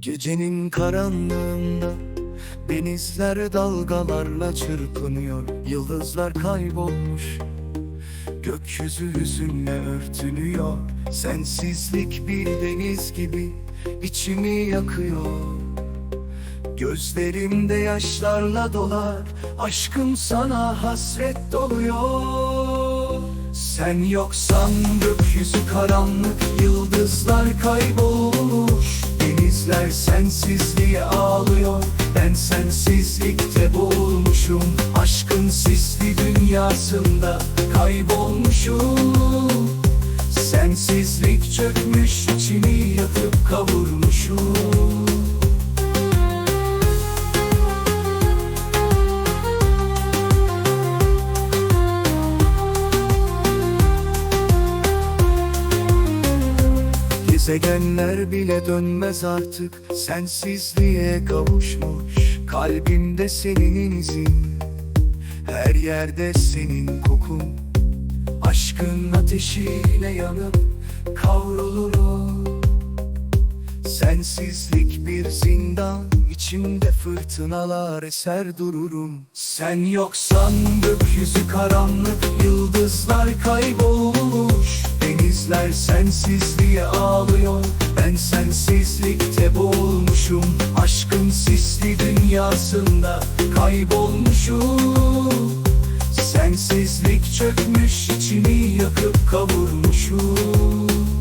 Gecenin karanlığında Denizler dalgalarla çırpınıyor. Yıldızlar kaybolmuş Gökyüzü hüzünle örtünüyor. Sensizlik bir deniz gibi içimi yakıyor. Gözlerimde yaşlarla dolar Aşkım sana hasret doluyor. Sen yoksan gökyüzü karanlık Yıldızlar kaybolmuş Denizler sensizliğe ağlıyor. Ben sensizlikte boğulmuşum. Aşkın sisli dünyasında kaybolmuşum. Sensizlik çökmüş içimi yakıp kavurmuşum Gezegenler bile dönmez artık. Sensizliğe kavuşmuş. Kalbimde senin izin. Her yerde senin kokun. Aşkın ateşiyle yanıp kavrulurum Sensizlik bir zindan. İçimde fırtınalar eser dururum. Sen yoksan gökyüzü karanlık Yıldızlar sensizliğe ağlıyor. Ben sensizlikte boğulmuşum. Aşkın sisli dünyasında kaybolmuşum. Sensizlik çökmüş içimi yakıp kavurmuşum